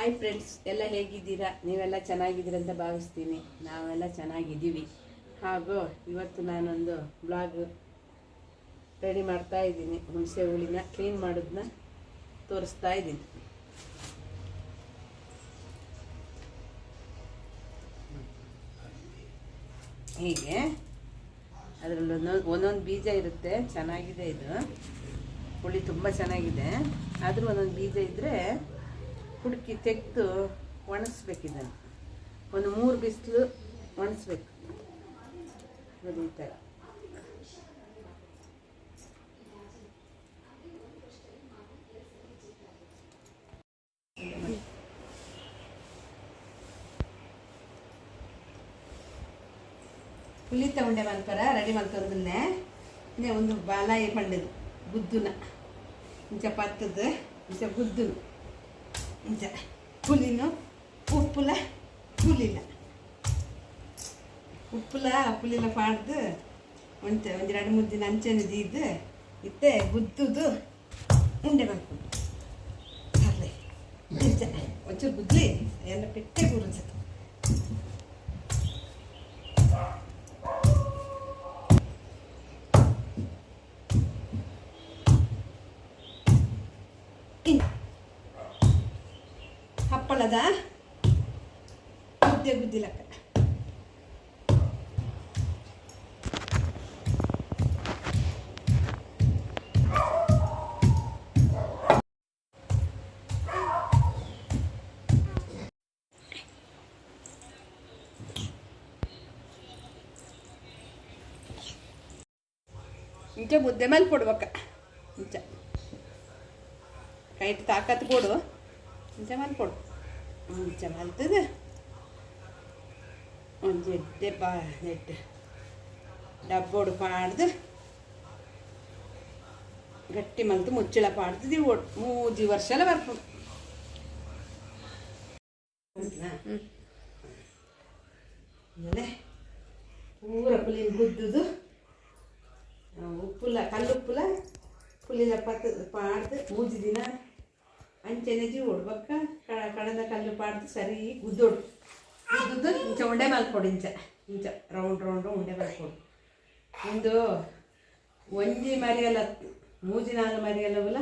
Hi friends ಎಲ್ಲ ಹೇಗಿದ್ದೀರಾ? ನೀವೆಲ್ಲ ಚೆನ್ನಾಗಿದ್ದೀರ ಅಂತ ಭಾವಿಸ್ತೀನಿ. ನಾವೆಲ್ಲ ಚೆನ್ನಾಗಿದ್ದೀವಿ. ಹಾಗೂ ಇವತ್ತು ನಾನೊಂದು ಬ್ಲಾಗ್ ರೆಡಿ ಮಾಡ್ತಾ ಇದ್ದೀನಿ. ಹುಣಸೆ ಹುಳಿನ ಕ್ಲೀನ್ ಮಾಡೋದನ್ನ ತೋರಿಸ್ತಾ ಇದ್ದೀನಿ. ಹೀಗೆ. ಅದರಲ್ಲಿ ಒಂದೊಂದು ಒಂದೊಂದು ಬೀಜ ಇರುತ್ತೆ. ಚೆನ್ನಾಗಿದೆ ಇದು. ಹುಳಿ ತುಂಬ ಚೆನ್ನಾಗಿದೆ. ಆದರೂ ಒಂದೊಂದು ಬೀಜ ಇದ್ದರೆ ಹುಡುಕಿ ತೆಗೆದು ಒಣಗಿಸ್ಬೇಕು ಇದನ್ನು ಒಂದು ಮೂರು ಬಿಸಿಲು ಒಣಗಿಸ್ಬೇಕು ನೋಡಿ ಈ ಥರ ಹುಲಿ ತಗೊಂಡೆ ಮಲ್ಕರ ರೆಡಿ ಮಾಡ್ಕೊಂಡನ್ನೇ ಇನ್ನೇ ಒಂದು ಬಾಲಾಯಿ ಪಂಡದು ಗುದ್ದುನ. ಇಂಚ ಪತ್ತದ ಇಂಚ ಗುದ್ದುನು. ಇಂಚ ಪುಲಿನು ಉಪ್ಪುಲ ಪುಲಿಲ ಉಪ್ಪುಲ ಪುಲಿಲ ಪಾಡ್ದು ಒಂಚ ಒಂದು ಎರಡು ಮೂರು ದಿನ ಅಂಚೆನ ದೀದು ಇತ್ತೆ ಗುದ್ದುದು ಉಂಡೆ ಮಾಡ್ಕೊಂಡು ಬರ್ಲಿ. ಇಂಚ ಒಂಚೂರು ಗುದ್ಲಿ. ಎಲ್ಲ ಪೆಟ್ಟೆ ಗುರುಜ. ಇನ್ನು ಹಪ್ಪಳದ ಮುದ್ದೆ ಗುದ್ದಿಲಕ್ಕ ಇಂಚೆ ಮುದ್ದೆ ಮೇಲೆ ಕೊಡ್ಬೇಕ ಇಂಚ ಕೈಟ್ ತಾಕತ್ ಕೊಡು ಇಂಚ ಮೇಲೆ ಕೊಡು ಇಂಚ ಮಲ್ತದ ಒಂದು ಎಡ್ಡೆ ಪಾ ಎಡ್ಡೆ. ಡಬ್ಬೋಡು ಪಾಡ್ದು ಗಟ್ಟಿ ಮಲ್ತು ಮುಚ್ಚಳ ಪಾಡ್ದು ಮೂಜಿ ವರ್ಷ ಎಲ್ಲ ಬರ್ಕೊಂಡು ಆಮೇಲೆ ಪೂರ ಪುಲಿನ ಗುದ್ದುದು. ಉಪ್ಪುಲ ಕಲ್ಲುಪ್ಪುಲ ಪುಲಿನ ಪತ್ತ ಪಾಡ್ದು. ಮೂಜಿ ದಿನ ಅಂಚೆನೆಜಿ ಜೀವ ಕಡ ಕಡದ ಕಲ್ಲು ಪಾಡ್ದು ಸರಿ ಗುದ್ದೋಡು. ಗುದ್ದುದು ಇಂಚ ಉಂಡೆ ಮಲ್ಕೊಡು ಇಂಚ. ಇಂಚ ರೌಂಡ್ ರೌಂಡ್ ಉಂಡೆ ಮಲ್ಕೊಡು. ಒಂದು ಒಂಜಿ ಮರಿಯಲ್ಲ, ಮೂಜಿ ನಾಲ್ ಮರಿಯಲ್ಲವಲ್ಲ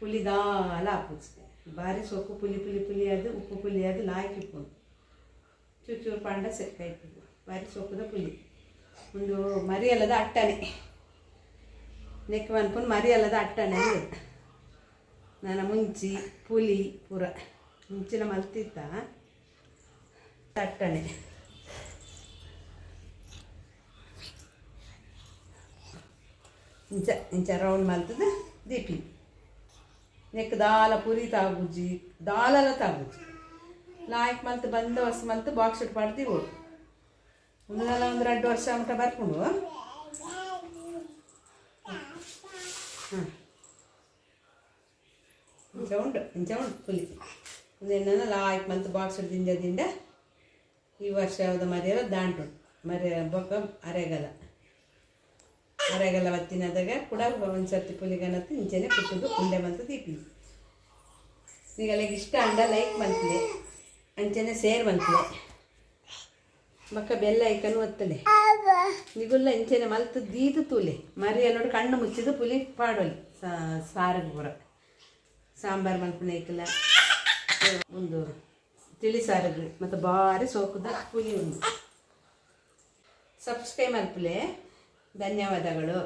ಪುಲಿ ದಾಲ ಹಾಕುದು. ಭಾರಿ ಸೊಪ್ಪು ಪುಲಿ ಪುಲಿ ಪುಲಿ ಅದು ಉಪ್ಪು ಪುಲಿ ಅದು ಲಾಯ್ಕಿಪ್ಪುಂಡು ಚೂರು ಚೂರು ಪಾಂಡ ಸೆಕ್ಕಾಯ್ತು ಬಾರಿ ಸೊಪ್ಪುದ ಪುಲಿ. ಒಂದು ಮರಿಯಲ್ಲದ ಅಟ್ಟನೆ ನೆಕ್ ಅನ್ಕೊಂಡು ಮರಿಯಲ್ಲದ ಅಟ್ಟನೆ. ನಾನು ಮುಂಚಿ, ಪುಲಿ, ಪೂರ. ಮುಂಚಿನ ಮಲ್ತಿತ್ತ ತಟ್ಟನೆ. ಇಂಚ ಇಂಚ ರೌಂಡ್ ಮಲ್ತದ, ದೀಪಿ. ನೆಕ್ ದಾಲ ಪುರಿ ತಾಗುಜ್ಜಿ ದಾಲಲ ತಾಗುಜ್ಜಿ. ಲಾಯ್ಕ್ ಮಲ್ತು ಬಂದ ವರ್ಷ ಮಲ್ತು ಬಾಕ್ಸ್ ಇಟ್ಟು ಮಾಡ್ತೀವಿ ಓಡು ಒಂದಲ್ಲ ಒಂದು ಎರಡು ವರ್ಷ ಮಟ್ಟ ಬರ್ಕೊಂಡು ಹಾಂ ಇಂಚ ಉಂಟು ಇಂಚ ಉಂಟು, ಪುಲಿ. ಒಂದೇನ ಲಾಯ್ಕ್ ಮಂತ್ ಬಾಕ್ಸ್ ದಿಂಡ ಈ ವರ್ಷ ಯಾವುದು ಮರೆಯಲ್ಲ ದಾಂಟು ಮರಿ ಬೊಕ್ಕ ಅರೆಗಲ ಅರೆಗಲ ಹೊತ್ತಿನದಾಗ ಕೂಡ ಒಂದು ಸರ್ತಿ ಪುಲಿಗನತ್ತು ಇಂಚೆನೆ ಕುಟ್ಟುದು ಉಂಡೆ ಮಂತು ದೀಪಿ. ನಿಗಲಿಗೆ ಇಷ್ಟ ಅಂಡ ಲೈಕ್ ಮಂತ್ಲೆ ಅಂಚನೆ ಸೇರ್ ಮಂತ್ಲೆ ಮಕ್ಕ ಬೆಲ್ಲ ಐಕನು ಒತ್ತಲೆ. ನಿಗುಲ್ಲ ಇಂಚೆನೆ ಮಲ್ತು ದೀದು ತೂಲೆ. ಮರಿ ನೋಡಿ ಕಣ್ಣು ಮುಚ್ಚಿದು ಪುಲಿ ಪಾಡೋಲಿ. ಸಾರಿಗೆ ಪೂರ. ಸಾಂಬಾರು ಮಲ್ಪನ ಐಕಲ ಒಂದು ತಿಳಿ ಸಾರಿಗೆ ಮತ್ತು ಭಾರಿ ಸೋಕುದ ಪುಲಿ ಉಂಟು. ಸಬ್ಸ್ಕ್ರೈಬ್ ಮಲ್ಪಲೆ ಧನ್ಯವಾದಗಳು.